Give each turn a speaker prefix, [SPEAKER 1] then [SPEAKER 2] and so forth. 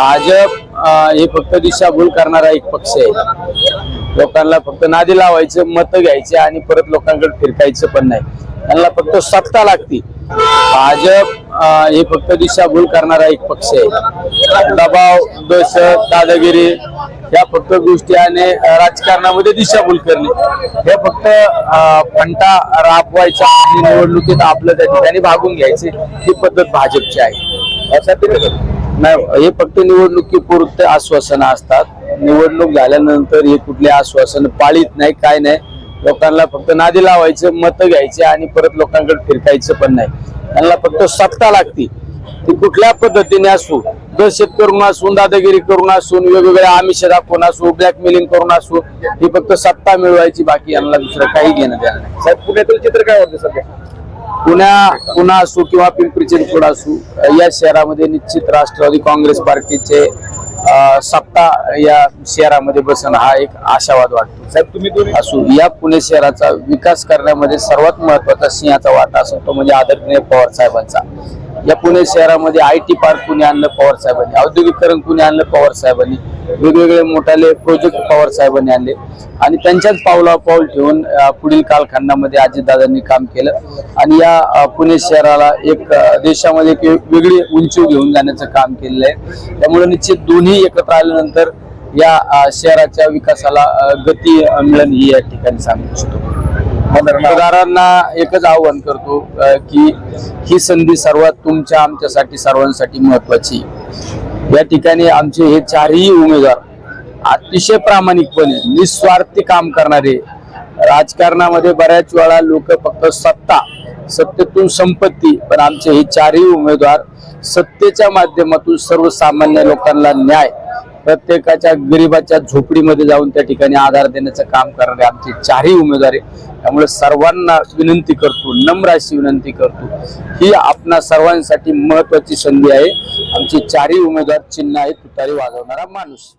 [SPEAKER 1] भाजप हे फक्त दिशाभूल करणारा एक पक्ष आहे. लोकांना फक्त नादी लावायचं मत घ्यायचे आणि परत लोकांकडे फिरकायचं पण नाही. त्यांना फक्त सत्ता लागती. भाजप हे फक्त दिशाभूल करणारा एक पक्ष आहे. दबाव दहशत दादागिरी या फक्त गोष्टी आणि राजकारणामध्ये दिशाभूल करणे. हे फक्त अं, फंटा राबवायचा आणि निवडणुकीत आपलं त्या ठिकाणी भागून घ्यायचे ही पद्धत भाजपची आहे. नाही हे फक्त निवडणुकीपुरते आश्वासनं असतात. निवडणूक झाल्यानंतर हे कुठले आश्वासन पाळीत नाही काय नाही. लोकांना फक्त नादी लावायचं मतं घ्यायचे आणि परत लोकांकडे फिरकायचं पण नाही. त्यांना फक्त सत्ता लागती. ती कुठल्या पद्धतीने असू दहशत करून असून दादागिरी करून असून वेगवेगळ्या आमिष दाखवून असू ब्लॅकमेलिंग करून असू ही फक्त सत्ता मिळवायची बाकी यांना दुसरं काही घेणं द्यायला नाही.
[SPEAKER 2] साहेब पुण्यातील चित्र काय होतं सध्या?
[SPEAKER 1] पुण्या पुन्हा असो किंवा पिंपरी चिंचवड असो या शहरामध्ये निश्चित राष्ट्रवादी काँग्रेस पार्टीचे सत्ता या शहरामध्ये बसणं हा एक आशावाद वाटतो.
[SPEAKER 2] साहेब तुम्ही
[SPEAKER 1] असो या पुणे शहराचा विकास करण्यामध्ये सर्वात महत्त्वाचा सिंहाचा वाटा असतो तो म्हणजे आदरणीय पवार साहेबांचा. या पुणे शहरामध्ये आय टी पार्क कुणी आणलं? पवार साहेबांनी. औद्योगिकरण कुणी आणलं? पवार साहेबांनी. वेगवेगळे मोठाले प्रोजेक्ट पवार साहेबांनी आणले. आणि त्यांच्याच पावला पाऊल ठेवून पुढील कालखंडामध्ये अजितदादांनी काम केलं. आणि या पुणे शहराला एक देशामध्ये एक वेगळी उंची घेऊन जाण्याचं काम केलेलं आहे. त्यामुळे निश्चित दोन्ही एकत्र आल्यानंतर या शहराच्या विकासाला गती मिळण मिळेल ही या ठिकाणी सांगू इच्छितो. मतदारांना एकच आव्हान करतो की ही संधी सर्वात तुमच्या आमच्यासाठी सर्वांसाठी महत्वाची या ठिकाणी आमचे हे चारही उमेदवार अतिशय प्रामाणिकपणे निस्वार्थी काम करणारे. राजकारणामध्ये बऱ्याच वेळा लोक फक्त सत्ता सत्तेतून संपत्ती पण आमचे हे चारही उमेदवार सत्तेच्या माध्यमातून सर्वसामान्य लोकांना न्याय प्रत्येकाच्या गरिबाच्या झोपडीमध्ये जाऊन त्या ठिकाणी आधार देण्याचं काम करणारे आमचे चारही उमेदवार आहे त्यामुळे सर्वांना विनंती करतो नम्र अशी विनंती करतो ही आपणा सर्वांसाठी महत्वाची संधी आहे. आमचे चारही उमेदवार चिन्ह आहे तुतारी वाजवणारा माणूस.